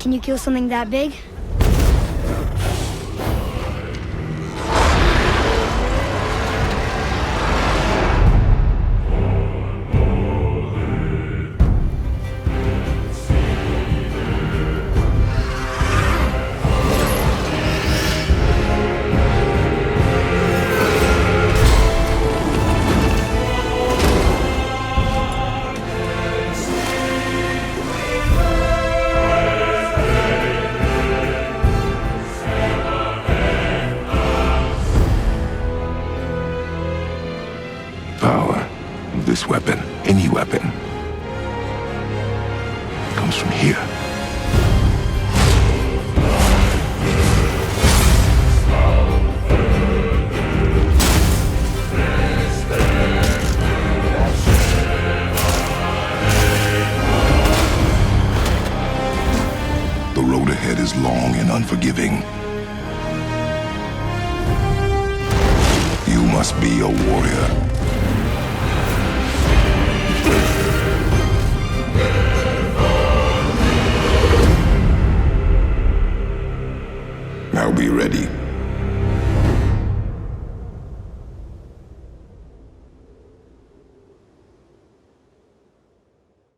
Can you kill something that big? Power of this weapon, any weapon, comes from here. The road ahead is long and unforgiving. You must be a warrior. be ready.